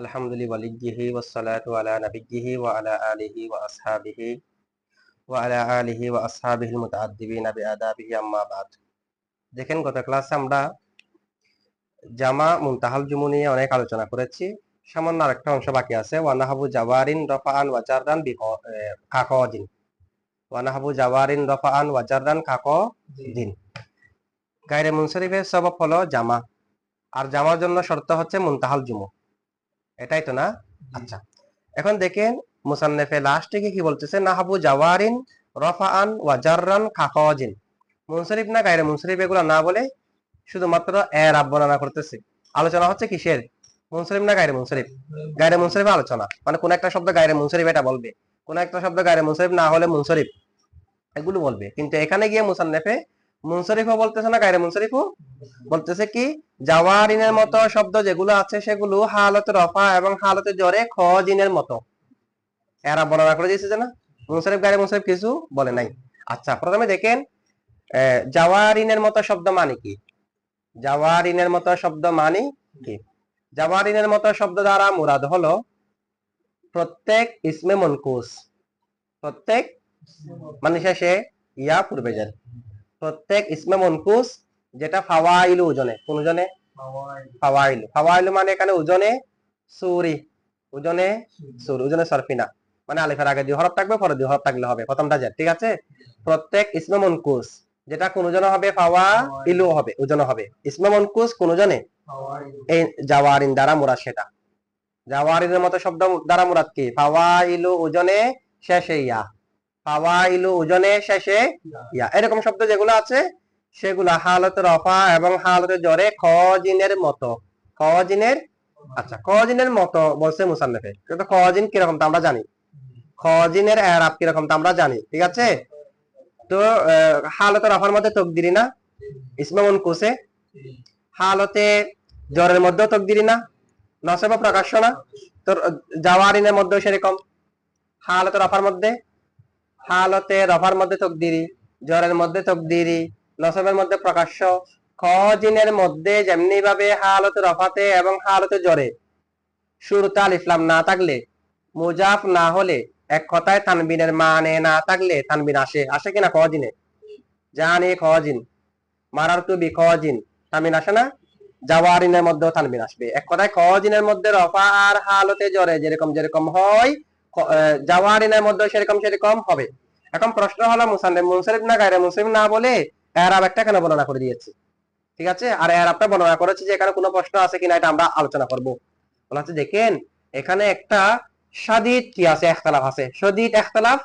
আলহামদুলিল্লাহ ওয়ালিয়্যিহি ওয়াসসালাতু আলা নাবিয়্যিহি ওয়া আলা আলিহি ওয়া আসহাবিহি ওয়া আলা আলিহি ওয়া আসহাবিহিল মুতাআদ্দিবিনা বিআদাবিহি আম্মা বাদ। দেখেন গত ক্লাসে আমরা জামা মুনতাহাল জুমু নিয়ে অনেক আলোচনা করেছি। সামান্য আরেকটা অংশ বাকি আছে। ওয়ানাহাবু জাওয়ারিন রফা আন রফাআন ওয়াজাররান কাকদিন। ওয়ানাহাবু জাওয়ারিন রফা আন রফাআন ওয়াজাররান কাকদিন। গায়রে মুনসারিফের সবব হলো জামা। আর জামার জন্য শর্ত হচ্ছে মুনতাহাল জুমু। এটাই তো না? আচ্ছা। এখন দেখেন মুসান্নেফে লাস্টে কি বলতেছে? নাহাবু জাওয়ারিন রফাআন ওয়াজাররান কাকদিন মুনসারিফ না গায়রে মুনসারিফ এগুলো না বলে শুধুমাত্র এর বর্ণনা করতেছে। আলোচনা হচ্ছে কিসের? মুনসারিফ না গায়রে মুনসারিফ? গায়রে মুনসারিফ আলোচনা। মানে কোন একটা শব্দ গায়রে মুনসারিফ এটা বলবে। কোন একটা শব্দ গায়রে মুনসারিফ না হলে মুনসারিফ এগুলো বলবে। কিন্তু এখানে গিয়ে মুসান্নেফে মুনসারিফও বলতেছে না গায়রে মুনসারিফও বলতেছে কি, জাওয়ারিনের মতো শব্দ যেগুলো আছে সেগুলো হালতে রফা এবং হালতে জরে খজিনের মতো। এরা বর্ণনা করে দিয়েছে না। মুনসারিফ গায়রে মুনসারিফ কিছু বলে নাই। আচ্ছা প্রথমে দেখেন জাওয়ারিনের মতো শব্দ মানে কি? জাওয়ারিনের মতো শব্দ মানে কি? জাওয়ারিনের মতো শব্দ দ্বারা মুরাদ হলো প্রত্যেক ইসমে মনকুস। প্রত্যেক মানে শেষে ইয়া পূর্বে যান প্রত্যেক ইসমে মনকুস যেটা ফাওয়াইলু ওজনে কোন ওজনে? ফাওয়াইলু। ফাওয়াইলু। মানে এখানে ওজনে সুরি ওজনে সুরি। ওজনে সরফিনা। মানে আলিফের আগে দুই হরফ থাকবে পরে দুই হরফ থাকলে হবে প্রথমটা যে ঠিক আছে? প্রত্যেক ইসমে মনকুস যেটা কোন ওজনে হবে? ফাওয়া ইলু হবে ওজনে হবে। ইসমে মনকুস কোন ওজনে? এই জাওয়ারিন দ্বারা মুরাদ সেটা। জাওয়ারিনের মতো শব্দ দ্বারা মুরাদ কি? ফাওয়া ইলু ওজনে শেষে ইয়া ফাওয়া ইলু ওজনে শেষে ইয়া। এরকম শব্দ যেগুলো আছে সেগুলা হালতে রফা এবং হালতে জরে খজিনের মতো। খজিনের আচ্ছা খজিনের মতো বলছে মুসান্নেফে কিন্তু খজিন কীরকম তা আমরা জানি। খজিনের এরাব কীরকম তা আমরা জানি ঠিক আছে? তো হালতে রফার মধ্যে তকদিরি না? ইসমে কুসে হালতে জ্বরের মধ্যেও তোক তকদিরি না? নসেবা প্রকাশ্য না? তোর জাওয়ারিনের মধ্যেও সেরকম। হালতে রফার মধ্যে? হালতে রফার মধ্যে তকদিরি, জ্বরের মধ্যে তকদিরি নসবের মধ্যে প্রকাশ্য, খজিনের মধ্যে যেমনি ভাবে হালতে রফাতে এবং হালতে জ্বরে। শুরুতে আলিফলাম না থাকলে, মুজাফ না হলে এক কথায় তানবিনের মানে না থাকলে তানবিন আসে। আসে কিনা খজিনে? জানি খজিন। মারার তু বি খজিন। তানবিন আসে না? জাওয়ারিনের মধ্যেও তানবিন আসবে। এক কথায় খজিনের মধ্যে রফা আর হালতে জ্বরে যেরকম যেরকম হয় জাওয়ারিনের মধ্যে সেরকম সেরকম হবে। এখন প্রশ্ন হলো মুসান্নে মুনসারিফ না গায়রে মুসলিম না বলে এরাব একটা কেন বর্ণনা করে দিয়েছে? ঠিক আছে? আর এরাবটা বর্ণনা করেছে যে এখানে কোনো প্রশ্ন আছে কিনা এটা আমরা আলোচনা করব। বলা হচ্ছে, দেখেন, এখানে একটা সাদিদ কি আছে? একতলাফ আছে। সদিদ একতলাফ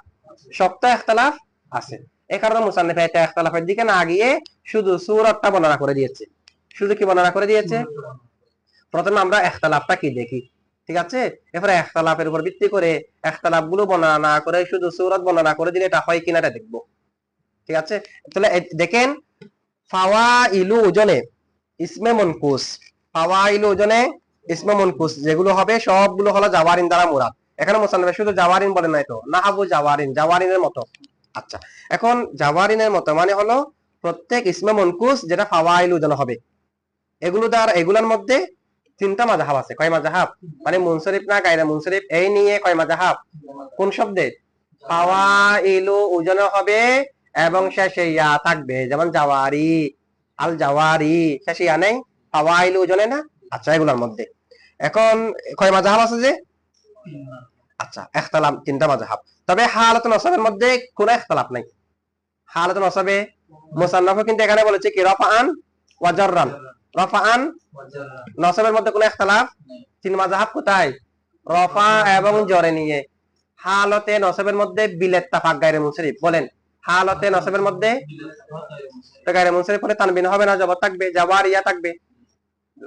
শক্ত একতলাফ আছে। এই কারণে মুসান্নিফ এটা একতলাফের দিকে না গিয়ে শুধু সুরতটা বর্ণনা করে দিয়েছে। শুধু কি বর্ণনা করে দিয়েছে? প্রথমে আমরা একতলাফটা কি দেখি? ঠিক আছে? এরপরে একতালাপের উপর ভিত্তি করে একতালাপগুলো বর্ণনা না করে, শুধু সুরত বর্ণনা করে দিলে এটা হয় কিনা এটা দেখব। ঠিক আছে? তাহলে দেখেন ফাওয়া ইলু ওজনে ইসমে মনকুস ফাওয়া ইলু ওজনে ইসমে মনকুস, যেগুলো হবে সবগুলো হলো জাওয়ারিন দ্বারা মুরাদ। এখানে মোসান্নবে শুধু জাওয়ারিন বলে নাই তো না নাহাবু জাওয়ারিন, জাওয়ারিনের মতো। আচ্ছা এখন জাওয়ারিনের মতো মানে হলো প্রত্যেক ইসমে মনকুস যেটা ফাওয়া ইলু ওজনে হবে। এগুলো দ্বারা, এগুলোর মধ্যে তিনটা মাজাহাব আছে। কয় মাজাহাব? মানে মুনসরিফ না গায়রা মুনসরিফ এই নিয়ে কয় মাজাহাব? কোন শব্দে? ফাওয়া ইলু ওজনে হবে এবং শেষে ইয়া থাকবে। যেমন জাওয়ারি আল জাওয়ারি শেষে ইয়া নেই, ফাওয়াইল ওজনে না? আচ্ছা এগুলোর মধ্যে। এখন কয় মাজাহাব আছে যে? আচ্ছা একতলাফ তিনটা মাজাহাব। তবে হালত নসবের মধ্যে কোনো একতলাফ নাই। হালত নসবে মুসান্নাফ কিন্তু এখানে বলেছে কি, রফাআন ওয়াজাররান রফাআন? নসবের মধ্যে কোনো একতলাফ তিন মাজাহাব কোথায়? রফা এবং জরে নিয়ে। হালতে নসবের মধ্যে বিলেত তাফাক গায়রে মুনসরিফ বলেন, হালতে নসবের মধ্যে গায়রে মুনসরিফ হলে তানবিন হবে না? জবর থাকবে? জাওয়ারিয়া থাকবে?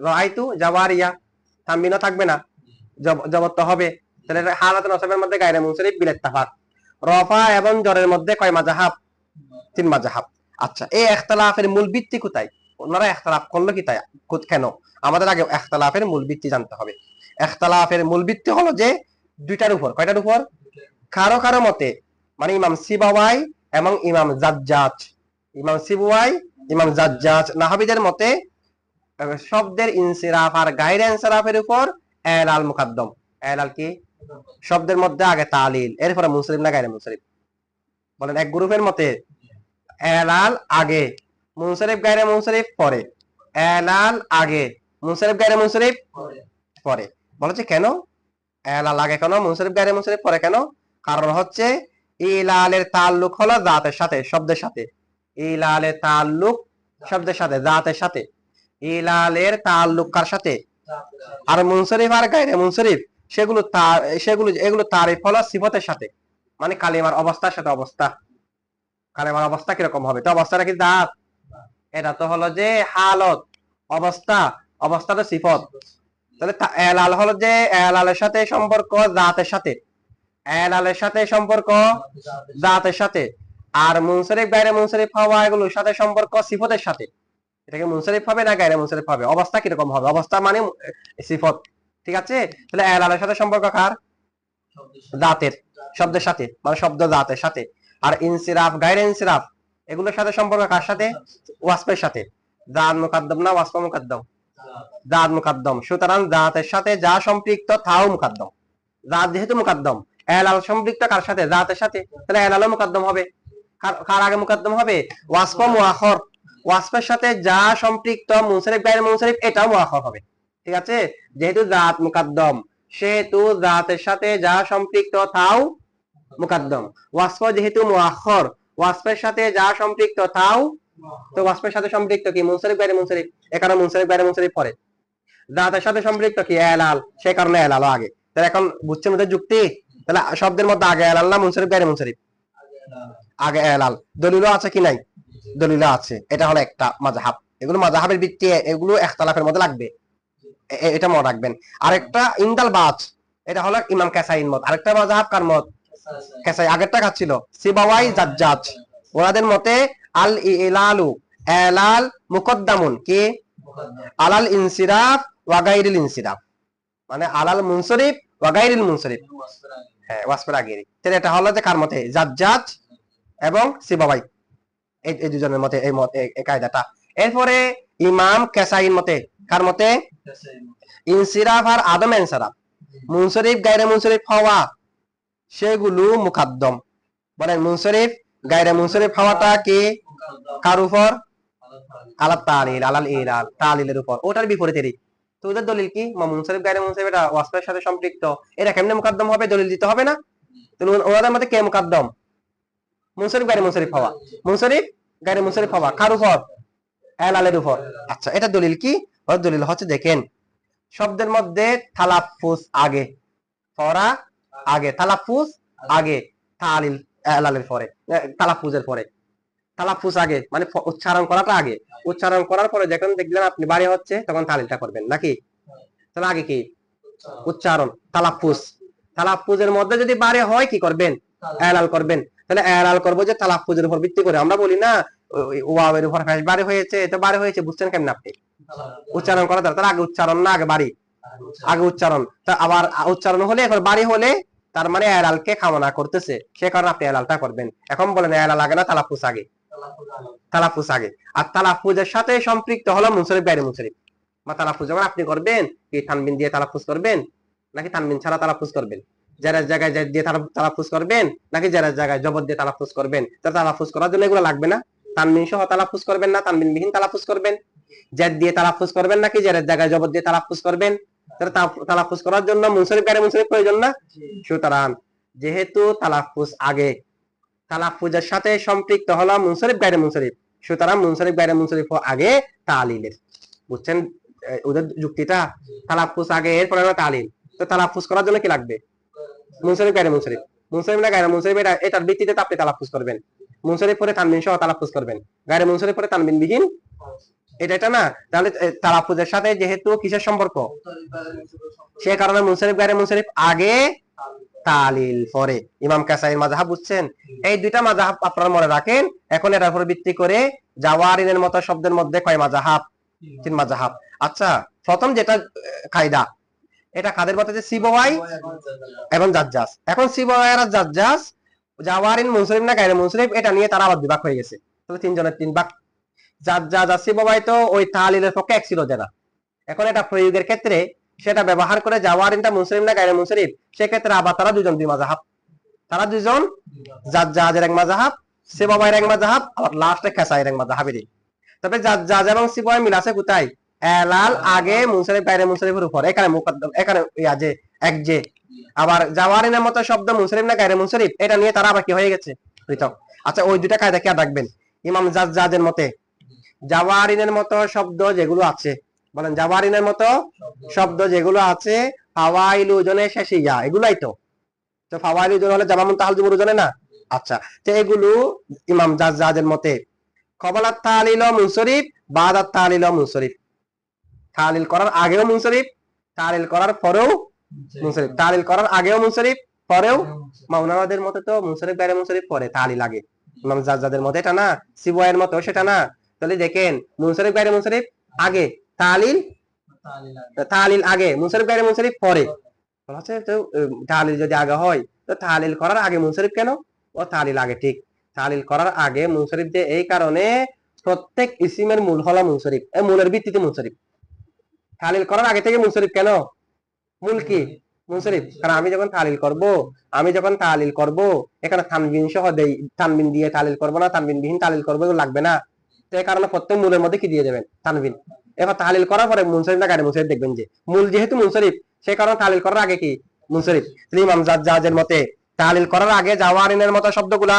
রাইতু জাওয়ারিয়া? তানবিনও থাকবে না? জব- জবর তো হবে। তাহলে হালতে নসবের মধ্যে গায়রে মুনসরিফ বিলেত তাফাক। রফা এবং জরের মধ্যে কয় মাজাহাব তিন মাজাহাব আচ্ছা এই ইখতিলাফের মূল ভিত্তি কোথায়? ওনারা ইখতিলাফ করল কি তাই? কেন? আমাদের আগে ইখতিলাফের মূল ভিত্তি জানতে হবে। ইখতিলাফের মূল ভিত্তি হলো যে দুইটার উপর। কয়টার উপর? কারও কারও মতে মানে ইমাম সিবাওয়াই এবং ইমাম জাজ্জাজ। ইমাম সিবুয়াই ইমাম জাজ্জাজ নাহাবিদের মতে শব্দের ইনসিরাফ আর গায়ের ইনসিরাফের উপর এলাল মুকাদ্দম। এলাল কি? শব্দের মধ্যে আগে তালিল, এরপরে মুসলিম না গাইরে মুসলিম? বলেন, এক গ্রুপের মতে, এলাল আগে মুনসরিফ গাইরে মুনসরিফ পরে। এলাল আগে। মুনসরিফ গাইরে মুনসরিফ পরে। বলেছে কেন? এলাল আগে কেন? মুনসরিফ গাইরে মুনসরিফ পরে কেন? কারণ হচ্ছে ইলালের তাল্লুক হলো জাতের সাথে, শব্দের সাথে। ইলালের তাল্লুক শব্দের সাথে, জাতের সাথে। ইলালের তাল্লুক কার সাথে? আর মুনসরিফ আর গাইরে মুনসরিফ, সেগুলো সেগুলো, এগুলো তারিফ হলো সিফতের সাথে। মানে কালিমার অবস্থার সাথে অবস্থা। কালিমার অবস্থা কীরকম হবে? তো অবস্থাটা কি দাঁত এটা তো হলো যে হালত, অবস্থা অবস্থা তো সিফত। তাহলে এলাল হলো যে এলালের সাথে সম্পর্ক, জাতের সাথে। এলালের সাথে সম্পর্ক, জাতের সাথে। আর মুনসরিফ, গায়রে মুনসরিফ হওয়া এগুলোর সাথে সম্পর্ক সিফতের সাথে। এটাকে মুনসরিফ হবে না গায়রে মুনসরিফ হবে? অবস্থা কীরকম হবে? অবস্থা মানে সিফত। ঠিক আছে? তাহলে এলালের সাথে সম্পর্ক কার? দাঁতের শব্দের সাথে মানে শব্দ জাতের সাথে। আর ইনসিরাফ, গায়রে ইনসিরাফ। এগুলোর সাথে সম্পর্ক কার সাথে? ওয়াসপের সাথে। দাঁত মুকাদ্দম না ওয়াসপা মুকাদ্দম? দাঁত মুকাদ্দম। সুতরাং দাঁতের সাথে যা সম্পৃক্ত তাও মুকাদ্দম। দাঁত যেহেতু মুকাদ্দম, এলাল সম্পৃক্ত কার সাথে? দাঁতের সাথে। তাহলে এলালও মুকাদ্দম হবে। কার- আগে মুকাদ্দম হবে? ওয়াসপা মুআখর ওয়াসপের সাথে যা সম্পৃক্ত মুনসরিফ গায়রে মুনসরিফ, এটাও মুআখর হবে। ঠিক আছে? যেহেতু দাঁত মুকাদ্দম, সেহেতু দাঁতের সাথে যা সম্পৃক্ত তাও মুকাদ্দম। ওয়াসফ যেহেতু মুআখর ওয়াসফের সাথে যা সম্পৃক্ত, তাও তো ওয়াসফের সাথে সম্পৃক্ত কি? মুনসরিফ গায়রে মুনসরিফ, এ কারণে মুনসরিফ গায়রে মুনসরিফ পরে দাঁতের সাথে সম্পৃক্ত কি? এলাল সে কারণে এলাল আগে। তাহলে এখন বুঝছেন ওদের যুক্তি? তাহলে শব্দের মধ্যে আগে এলাল না মুনসরিফ গায়রে মুনসরিফ? আগে এলাল দলিলও আছে কি নাই? দলিল আছে। এটা হলো একটা মাযহাব। এগুলো মাযহাবের ভিত্তি, এগুলো একতলাফের মধ্যে লাগবে। এটা মনে রাখবেন। আরেকটা ইন্দাল বাজ এটা হলো ইমাম কাসাইন মত। আরেকটা মাযহাব কার মত? কাসাই আগেরটা কাছিল সিবাওয়াই জাজ্জাজ। ওনাদের মতে, আল ইলালু এলাল মুকদ্দামুন। কি? আলাল ইনসিরাফ ওয়াগাইরিল ইনসিরাফ। মানে আলাল মুনসরিফ ওয়াগাইরিল মুনসরিফ। হ্যাঁ ওয়াসফের আগেরই তাহলে এটা হলো যে কার মতে? জাজ্জাজ এবং সিবাবাই এই এই দুজনের মতে, এই মত, এই- কায়দাটা। এরপরে ইমাম কেসাইন মতে, কার মতে? ইনসিরাফ আর আদম এনসারাফ। মুনসরিফ গায়রে মুনসরিফ হওয়া সেগুলো মুখাদ্দম বলেন মুনসরিফ, গায়রে মুনসরিফ হওয়াটা কি? কার উপর? আলাল তালিল, আলাল ইলাল, তালিলের উপর। ওটার বিপরীতেরই। তো ওদের দলিল কি? মুনসরিফ, গায়রে মুনসরিফ এটা ওয়াসফের সাথে সম্পৃক্ত। এটা কেমনে মুকাদ্দম হবে? দলিল দিতে হবে না? তাহলে ওনাদের মধ্যে কে মুকাদ্দম? মুনসরিফ, গায়রে মুনসরিফ হওয়া। মুনসরিফ, গায়রে মুনসরিফ হওয়া। কার উপর? এলালের উপর। আচ্ছা এটা দলিল কি? ওর দলিল হচ্ছে, দেখেন, শব্দের মধ্যে তালাফুজ আগে পড়া আগে, তালাফুজ আগে, তালিল, এলালের পরে তালাফুজের পরে। তালাফুজ আগে মানে উচ্চারণ করাটা আগে। উচ্চারণ করার পরে যখন দেখলেন আপনি বাড়ি হচ্ছে, তখন তালিলটা করবেন, নাকি? তাহলে আগে কি? উচ্চারণ, তালাফুজ। তালাফুজের মধ্যে যদি বাড়ি হয়, কি করবেন? এলাল করবেন। তাহলে এলাল করব যে তালাফুজের উপর ভিত্তি করে। আমরা বলি, না ওয়াবের উপর ফ্যাস বাড়ি হয়েছে তো বাড়ি হয়েছে, বুঝছেন কেমন আপনি? উচ্চারণ করা দরকার। আগে উচ্চারণ, না আগে বাড়ি। আগে উচ্চারণ। তা আবার উচ্চারণ হলে এখন বাড়ি হলে তার মানে এলালকে কামনা করতেছে। সে কারণে আপনি এলালটা করবেন। এখন বলেন, এলাল আগে না তালাফুস আগে? তালাফুস আগে। আর তালাফুজের সাথে সম্পৃক্ত হলো মুনসরিফ বাইরে মুনসরিফ বা তালাফুজ যখন আপনি করবেন, কি তানবিন দিয়ে তালাফুজ করবেন? নাকি তানবিন ছাড়া তালাফুজ করবেন? যারা জায়গায় দিয়ে তালা- তালাফুজ করবেন? নাকি যারা জায়গায় জবর দিয়ে তালাফুজ করবেন? তো তালাফুজ করার জন্য এগুলো লাগবে না। তানবিন সহ তালাফুজ করবেন না তানবিন বিহীন তালাফুজ করবেন। জেদ দিয়ে তালাফুজ করবেন নাকি যারা জায়গায় জবর দিয়ে তালাফুজ করবেন? তাহলে তা- তালাফুজ করার জন্য মুনসরিফ গায়ে মুনসরিফ প্রয়োজন না? সুতরাং যেহেতু তালাফুজ আগে তালাফুজের সাথে সম্পৃক্ত হলো মুনসরিফ গায়ে মুনসরিফ সুতরাং মুনসরিফ গায়ে মুনসরিফ আগে তালিলের। বুঝছেন? ওদের যুক্তিটা? তালাফুজ আগে এরপরে হলো তালিল। তো তালাফুজ করার জন্য কি লাগবে? মুনসরিফ গায়ে মুনসরিফ মুনসরিফ না গায়ে মুনসরিফ এটা এটার ভিত্তিতে আপনি তালাফুজ করবেন। মুনসরিফ পরে তানবিন সহ তালাফুজ করবেন। গায়ে মুনসরিফ পরে তানবিন বিহীন এটা না? তাহলে এ, তালাফুজের সাথে যেহেতু কিসের সম্পর্ক? সে কারণে মুনসরিফ গায়ে মুনসরিফ আগে তালিল পরে। ইমাম কাসাইর মাজাহাব বুঝছেন? এই দুইটা মাজাহাব আপনারা মনে রাখেন। এখন এটার উপর ভিত্তি করে জাওয়ারিনের মতো শব্দের মধ্যে কয় মাজাহাব তিন মাজাহাব আচ্ছা প্রথম যেটা কায়দা এটা কাদের মতে যে সিবওয়াই এবং জাজ্জাস? এখন সিবওয়াই আর জাজ্জাস জাওয়ারিন মুনসরিফ না গায়রে মুনসরিফ এটা নিয়ে তারা আবার বিভাগ হয়ে গেছে। তিনজনের তিন ভাগ। সেটা ব্যবহার করে মুসলিম না মুসলিম, সেক্ষেত্রে আবার তারা দুজন দুই মাজাহাব তারা দুজন এক মাজাহাব এক মাজাহাব আবার লাস্টে এক তবে জাজ এবং মিল আছে কোথায়? এলাল আগে মুনসারিফ গায়রে মুনসারিফের উপর। এখানে মুকদ্দম, এখানে ইয়া যে, এক যে। আবার জাওয়ারিনের মতো শব্দ মুনসারিফ না গায়রে মুনসারিফ এটা নিয়ে তারা আবার কি হয়ে গেছে? পৃথক। আচ্ছা ওই দুটা কায়দা খেয়াল রাখবেন। ইমাম জাজ জাজের মতে জাওয়ারিনের মতো শব্দ যেগুলো আছে। বলেন, জাওয়ারিনের মতো শব্দ যেগুলো আছে, ফাওয়াইল ওজনে শেষে ইয়া এগুলাই তো। তো ফাওয়াইল ওজন হলে জামা মুনতাহাল জুমুর ওজনে না? আচ্ছা তো এগুলো ইমাম জাজ জাজের মতে কবলাত তালিল মুনসরিফ, বাদাত তালিল মুনসরিফ। তালিল করার আগেও মুনসরিফ, তালিল করার পরেও মুনসরিফ। তালিল করার আগেও মুনসরিফ, পরেও মাওনাদের মতে তো মুনসরিফ বাইরে মুনসরিফ পরে তালিল আগে ইমাম জাজ্জাদের মতে এটা না সিবয়ের মতো সেটা না। তাহলে দেখেন, মুনসরিফ বাইরে মুনসরিফ আগে, তালিল তালিল আগে, মুনসরিফ বাইরে মুনসরিফ পরে। হচ্ছে তো তালিল যদি আগে হয়, তো তালিল করার আগে মুনসরিফ কেন? ও তালিল আগে, ঠিক। তালিল করার আগে মুনসরিফ যে এই কারণে প্রত্যেক ইসিমের মূল হলো মুনসরিফ, এই মূলের ভিত্তিতে মুনসরিফ। তালিল করার আগে থেকে মুনসরিফ কেন? মূল কি? মুনসরিফ। কারণ আমি যখন তালিল করব, আমি যখন তালিল করব, এখানে তানবিন সহ দেই, তানবিন দিয়ে তালিল করব না তানবিন বিহীন তালিল করব লাগবে না। এই কারণে প্রত্যেক মূলের মধ্যে কি দিয়ে দেবেন? তানবিন এবার তালিল করার পরে মুনসরিফ না গাড়ি, মুনসরিফ দেখবেন যে, মূল যেহেতু মুনসরিফ, সেই কারণে তালিল করার আগে কি? মুনসরিফ। ইমাম জাজ জাজের মতে তালিল করার আগে জাওয়ারিনের মতো শব্দগুলা।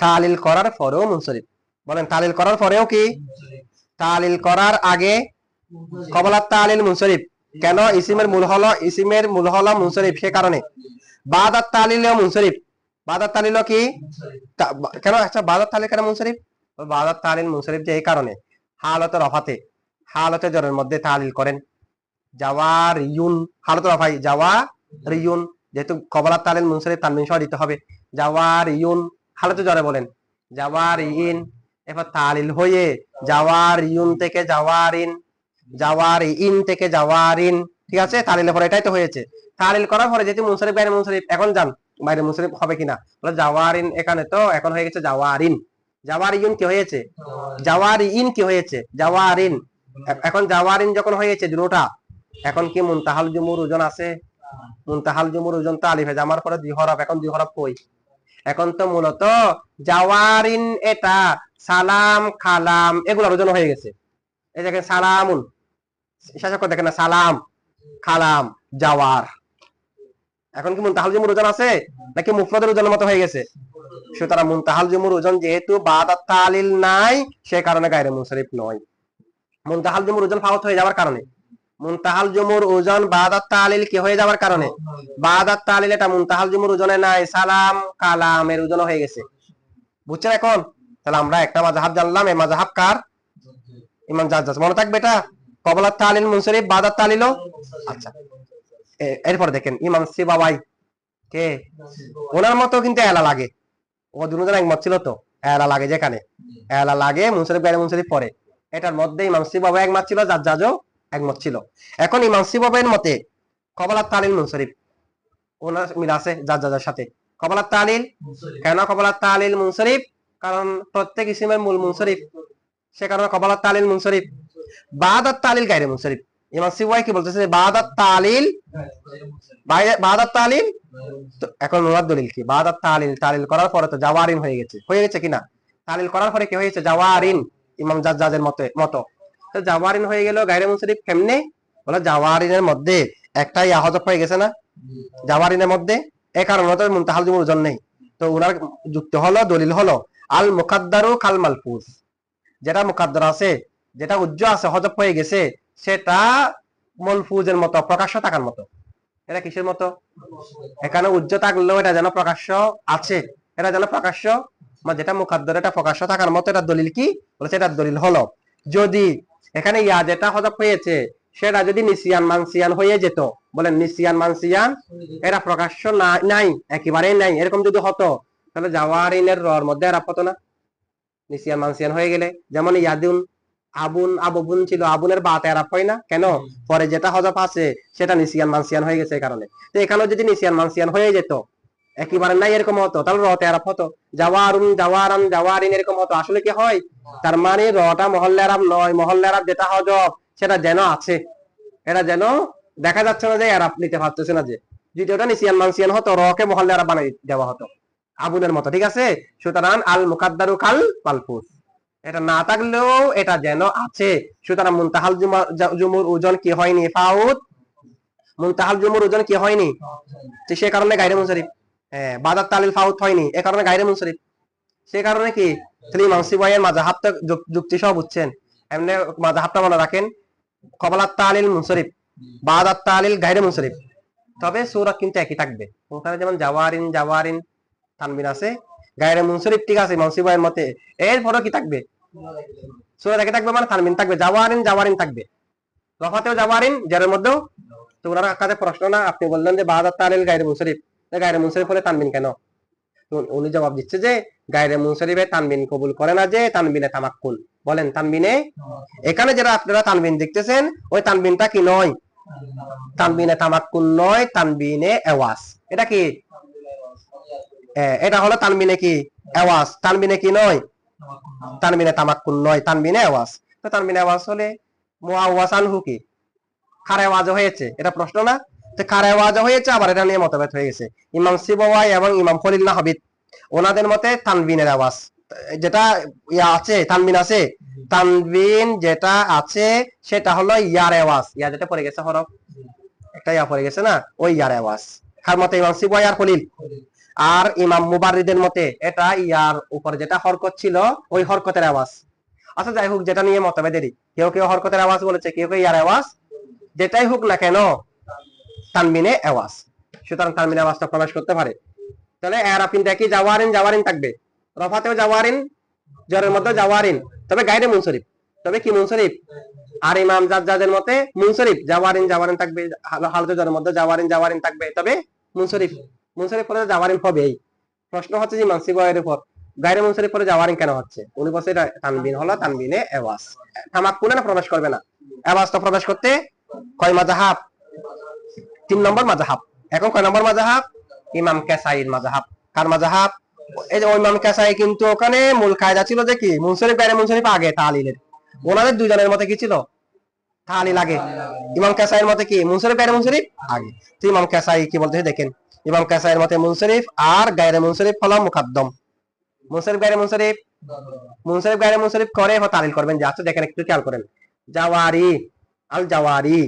তালিল করার পরেও মুনসরিফ। বলেন তালিল করার পরেও কি? তালিল করার আগে কবলাত তালিল মুনসরিফ। কেন? ইসিমের মূল হলো ইসিমের মূল হলো মুনসরিফ, সে কারণে। বাদাত তালিল মুনসরিফ। বাদাত তালিল কি? কেন? আচ্ছা বাদাত তালিল কেন মুনসরিফ? তালিল মুনসরিফ যে এই কারণে হালতে রফাতে হালতে জরের মধ্যে তালিল করেন। জাওয়ার ইউন হালতে রফাই জাওয়া রিয়ুন যেহেতু কবলাত তালিল সহ দিতে হবে। জরে বলেন। ইন এবার তালিল হয়ে থেকে জাওয়ার ইন থেকে ঠিক আছে? তালিলের পরে এটাই তো হয়েছে। তালিল করার পরে যেহেতু মুনসরিফ বাইরে মুনসরিফ এখন যান বাইরে মুনসরিফ হবে কিনা? বলে জাওয়ারিন এখানে তো এখন হয়ে গেছে জাওয়ারিন জাওয়ার ইউন কি হয়েছে? জাওয়ার ইন কি হয়েছে? জাওয়ারিন। এ- এখন জাওয়ারিন যখন হয়েছে দুটোটা এখন কি মুনতাহাল জুমুর ওজন আছে? মুনতাহাল জুমুর ওজন তো আলিফে জামার পরে দুই হরফ, এখন দুই হরফ কই? এখন তো মূলত জাওয়ারিন এটা সালাম, খালাম এগুলোর ওজন হয়ে গেছে। এই দেখেন সালামুন। শেষ করে দেখেন না, সালাম, খালাম, জাওয়ার। এখন কি মুনতাহাল জুমুর ওজন আছে? নাকি মুফরদের ওজনের মতো হয়ে গেছে? সুতরাং মুনতাহাল জুমুর ওজন যেহেতু বাদাত তালিল নাই, সে কারণে গায়রে মুনসারিফ নয়। মুনতাহাল জুমুর ওজন ফাওত হয়ে যাওয়ার কারণে। মুনতাহাল জুমুর ওজন বাদাত তালিল কি হয়ে যাওয়ার কারণে? বাদাত তালিল এটা মুনতাহাল জুমুর ওজনে নাই, সালাম কালামের ওজন হয়ে গেছে। বুঝছেন এখন? তাহলে আমরা একটা মাযহাব জানলাম এই মাযহাব কার? ইমাম জাজ্জাজ। মনে থাকবে এটা? কবলাত তালিল মুনসারিফ বাদাত তালিলও আচ্ছা এরপর দেখেন, ইমাম সিবাবাই কে? ওনার মতো কিন্তু এলা লাগে ও দুজন একমত ছিল তো? এলা লাগে যেখানে। এলা লাগে মুনসারিফ গায়ে মুনসারিফ পরে। এটার মধ্যে ইমাম সিবাবা একমত ছিল যার জাজও একমত ছিল। এখন ইমাম সিবাবের মতে কবলাত তালিল মুনসারিফ। ওনার মিল আছে যার জাজার সাথে। কবলাত তালিল? কেন কবলাত তালিল মুনসারিফ? কারণ প্রত্যেক ইসিমের মূল মুনসারিফ। সে কারণে কবলাত তালিল মুনসারিফ। বাদাত তালিল গায়রে মুনসারিফ। ইমাম সিবাই কি বলতেছে? বাদাত তালিল। বাদাত তালিল? এখন ওনার দলিল কি? বাদাত তালিল। তালিল করার পরে তো জাওয়ারিন হয়ে গেছে। হয়ে গেছে কিনা? তালিল করার পরে কি হয়েছে? জাওয়ারিন, ইমাম জাজ্জাজের মতে মতো। তো জাওয়ারিন হয়ে গেল গায়রে মুনসারিফ কেমনে? বলে জাওয়ারিনের মধ্যে একটা ইয়া হয়ে গেছে না? জাওয়ারিনের মধ্যে? এ কারণে তো মুনতাহাল জুমুর ওজন নেই। তো উনার যুক্ত হলো, দলিল হলো, আল মুকাদ্দারু কাল মালফুজ। যেটা মুকাদ্দার আছে, যেটা উজ্জ আছে, হজব হয়ে গেছে সেটা মলফুজের মতো, প্রকাশ্য থাকার মতো। এটা কিসের মতো? এখানে উজ্জ থাকলেও এটা যেন প্রকাশ্য আছে। এটা যেন প্রকাশ্য যেটা মুকাদ্দর এটা প্রকাশ্য থাকার মতো, এটা দলিল কি? বলেছে এটা দলিল হলো। যদি এখানে ইয়া যেটা হজব হয়েছে, সেটা যদি নিসিয়ান মানসিয়ান হয়ে যেত, বলেন নিসিয়ান মানসিয়ান, এটা প্রকাশ্য নাই, একেবারেই নাই, এরকম যদি হতো, তাহলে জাওয়ারিনের রর মধ্যে আর হতো না। নিসিয়ান মানসিয়ান হয়ে গেলে, যেমন ইয়াদুন আবুন আবুন ছিল আবুনের বাত এরাপ হয় না? কেন? পরে যেটা হজব আছে সেটা নিসিয়ান মানসিয়ান হয়ে গেছে এই কারণে। তো এখানেও যদি নিসিয়ান মানসিয়ান হয়ে যেত একেবারে নাই এরকম হতো তাহলে রতে আরাপ হতো। জাওয়ারুন জাওয়ারান জাওয়ারিন এরকম হতো। আসলে কি হয়? তার মানে রটা মহল্লা আরাম নয় মহল্লা আরাম যেটা হজব সেটা যেন আছে। এটা যেন দেখা যাচ্ছে না যে এরাব নিতে পারতেছে না যে। যদি ওটা নিসিয়ান মানসিয়ান হতো রকে মহল্লে এরাব বানিয়ে দেওয়া হতো। আবুনের মতো ঠিক আছে? সুতরাং আল মুকাদ্দারু কাল মালফুস এটা না থাকলেও এটা যেন আছে। সুতরাং মুনতাহাল জুমুর ওজন কি হয়নি, ফাউদ? মুনতাহাল জুমুর ওজন কি হয়নি? সে কারণে গাইরে মুনসারিফ। হ্যাঁ বাদাত তালিল ফাউদ হয়নি, এ কারণে গাইরে মুনসারিফ। সে কারণে কি? তাহলে মানসি বয়ের মাজাহাব তো যুক্তি সব বুঝছেন। এমনি মাজাহাবটা মনে রাখেন, কবলাত তালিল মুনসারিফ, বাদাত তালিল গাইরে মুনসারিফ। তবে সূরা কিন্তু একই থাকবে। ওখানে যেমন জাওয়ারিন জাওয়ারিন তানবিন আছে। গাইরে মুনসারিফ ঠিক আছে মানসি বয়ের মতে। এরপরও কি থাকবে? সূরা একই থাকবে মানে তানবিন থাকবে। জাওয়ারিন জাওয়ারিন থাকবে। রফাতেও জাওয়ারিন জেরের মধ্যেও। তো ওনার কাছে প্রশ্ন না, আপনি বললেন যে বাহাদার তালিল গাইরে মুনসারিফ তো গাইরে মুনসারিফ হলে তানবিন কেন? উনি জবাব দিচ্ছে যে গাইরে মুনসারিফে তানবিন কবুল করে না যে, তানবিনে তামাক্কুন বলেন, তানবিনে? এখানে যেটা আপনারা তানবিন দেখতেছেন, ওই তানবিনটা কি নয়? তানবিনে তামাক্কুন নয়, তানবিনে এওয়াস এটা কি এটা হলো তানবিনে কি? এওয়াস তানবিনে কি নয়? তানবিনে তামাক্কুন নয়। তানবিনে আওয়াজ তো তানবিনে আওয়াজ হলে মুআওয়াজ আনহু কি? খারে আওয়াজ হয়েছে। এটা প্রশ্ন না? তো খারে আওয়াজ হয়েছে, আবার এটা নিয়ে মতভেদ হয়ে গেছে। ইমাম সিবাওয়াই এবং ইমাম খলিল্লাহ হাবিদ ওনাদের মতে তানবিনের আওয়াজ যেটা ইয়া আছে, তানবিন আছে, তানবিন যেটা আছে, সেটা হলো ইয়ার আওয়াজ ইয়া যেটা পড়ে গেছে হরফ। একটা ইয়া পড়ে গেছে না? ওই ইয়ার আওয়াজ কার মতে ইমাম সিবাওয়াই আর খলিল? আর ইমাম মুবারিদের মতে এটা ইয়ার উপর যেটা হরকত ছিল, ওই হরকতের আওয়াজ। আচ্ছা যাই হোক, যেটা নিয়ে মতভেদেরই কেউ কেউ হরকতের আওয়াজ বলেছে, কেউ কেউ ইয়ার আওয়াজ। যেটাই হোক না কেন, তানবিনে আওয়াজ। সুতরাং তানবিনে আওয়াজটা প্রকাশ করতে পারে। তাহলে এরাপিন দেখি জাওয়ারিন জাওয়ারিন থাকবে। রফাতেও জাওয়ারিন, জ্বরের মধ্যে জাওয়ারিন। তবে গাইরে মুনসরিফ। তবে কি মুনসরিফ? আর ইমাম জাজ্জাদের মতে মুনসরিফ। জাওয়ারিন জাওয়ারিন থাকবে। হাল- হালতে জ্বরের মধ্যে জাওয়ারিন জাওয়ারিন থাকবে। তবে মুনসরিফ মুনসরিফ পরে জাওয়ারিন হবেই প্রশ্ন হচ্ছে যে মানসি বয়ের উপর। গাইরে মুনসরিফ পরে জাওয়ারিন কেন হচ্ছে? উনি বলছে এটা তানবিন হলো, তানবিনে এওয়াজ। তামাক্কুনে না প্রবেশ করবে না? এওয়াজ তো প্রবেশ করতে কয় মাজাহাব তিন নম্বর মাজাহাব এখন কয় নম্বর মাজাহাব ইমাম কেসাইর মাজাহাব কার মাজাহাব এই যে ওই ইমাম কেসাই কিন্তু ওখানে মূল কায়দা ছিল যে কি? মুনসরিফ গাইরে মুনসরিফ আগে তালিলের ওনাদের দুজনের মতে কি ছিল? তালিল আগে। ইমাম কেসাইয়ের মতে কি? মুনসরিফ গাইরে মুনসরিফ আগে। তো ইমাম কেসাই কি বলতে দেখেন। ইমাম কেসাইয়ের মতে মুনসরিফ আর গাইরে মুনসরিফ হলো মুকাদ্দম। মুনসরিফ গাইরে মুনসরিফ মুনসরিফ গাইরে মুনসরিফ করে বা তালিল করবেন। যে আচ্ছা দেখেন একটু খেয়াল করেন। জাওয়ারি আল জাওয়ারি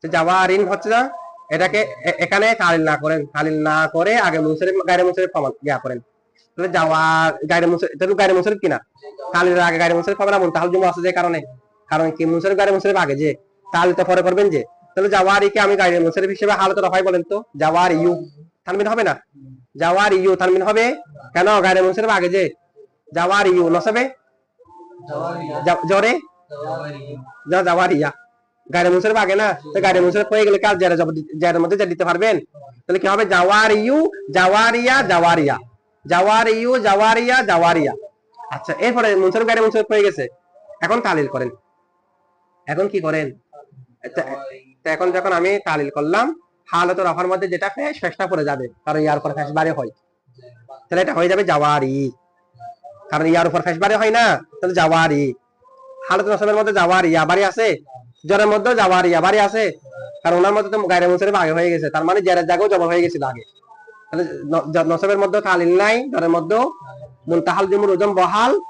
তো জাওয়ারিন হচ্ছে না, এটাকে এখানে তালিল না করেন। তালিল না করে আগে মুনসরিফ গাইরে মুনসরিফ প্রমাণ ইয়া করেন। তাহলে জাওয়ার গাইরে মুনসরিফ, তাহলে গাইরে মুনসরিফ কিনা? তালিলের আগে গাইরে মুনসরিফ হবে মুনতাহাল জুমা আছে যে কারণে। কারণ কি মুনসরিফ গাইরে মুনসরিফ আগে যে। তালিল তো পরে করবেন যে? তাহলে জাওয়ারিকে আমি গাইরে মুনসরিফ হিসেবে হালত রফাই বলেন তো? জাওয়ার ইউ। তানবিন হবে না? জাওয়ার ইউ তানবিন হবে কেন গাইরে মুনসরিফ আগে যে জাওয়ার ইউ নসবে? জরে? যা যাওয়ার ইয়া। গাড়ি মুসরিফ আগে না? তো গাড়ি মুসরিফ হয়ে গেলে কাজ যারা যার মধ্যে যা দিতে পারবেন? তাহলে কি হবে? জাওয়ার ইউ জাওয়ারিয়া জাওয়ারিয়া জাওয়ার ইউ জাওয়ারিয়া জাওয়ারিয়া আচ্ছা এরপরে মুসরিফ গাড়ি মুসরিফ হয়ে গেছে। এখন তালিল করেন। এখন কি করেন? তা- এখন যখন আমি তালিল করলাম, হালত রফার মধ্যে যেটা ফেস ফেসটা পড়ে যাবে, কারণ ইয়ার উপর ফেস বাড়ি হয়। তাহলে এটা হয়ে যাবে জাওয়ারি। কারণ ইয়ার উপর ফেস বাড়ি হয় না, তাহলে জাওয়ারি। হালত রসমের মধ্যে যাওয়ার বাড়ি আছে। জ্বরের মধ্যে যাওয়ার বাড়ি আছে। কারণ ওনার মধ্যে তো গাইরে মুসরিফ আগে হয়ে গেছে, তার মানে জেরের জায়গাও জবর হয়ে গেছিল আগে। তাহলে নসবের মধ্যে তালিল নাই, জ্বরের মধ্যে মুনতাহাল জুমুর ওজন বহাল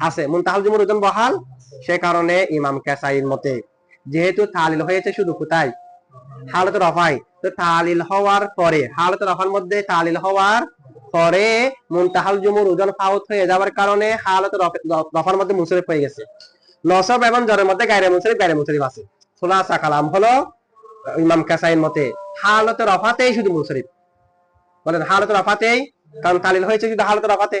আছে। মুনতাহাল জুমুর ওজন বহাল, সে কারণে ইমাম কেসাইর মতে। যেহেতু তালিল হয়েছে শুধু কোথায়? হালত রফাই। তো তালিল হওয়ার পরে, হালত রফার মধ্যে তালিল হওয়ার পরে মুনতাহাল জুমুর ওজন ফাউত হয়ে যাওয়ার কারণে হালত রফার মধ্যে মুসরিফ হয়ে গেছে। নসব এবং জ্বরের মধ্যে গায়রে মুসরিফ গায়রে মুসরিফ আছে। খোলাসা কালাম হলো ইমাম কাসাইন মতে, হালতে রফাতেই শুধু মুসরিফ বলেন, হালত রফাতেই, কারণ তালিল হয়েছে শুধু হালত রফাতে।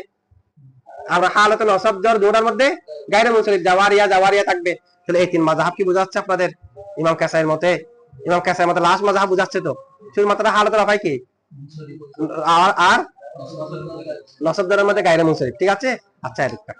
আমরা হালতে নসব, জ্বর দুটার মধ্যে গায়রে মুসরিফ জাওয়ারিয়া জাওয়ারিয়া থাকবে। তাহলে এই তিন মাজাহাব কি বোঝাচ্ছে আপনাদের? ইমাম ক্যাসাইয়ের মতে। ইমাম কাসাইর মতে লাস্ট মাজাহাব বোঝাচ্ছে তো। শুধুমাত্র হালত রাফাই কি? আর আর? নসবদারের মধ্যে গায়রে মুসরিফ ঠিক আছে? আচ্ছা এদিকটা।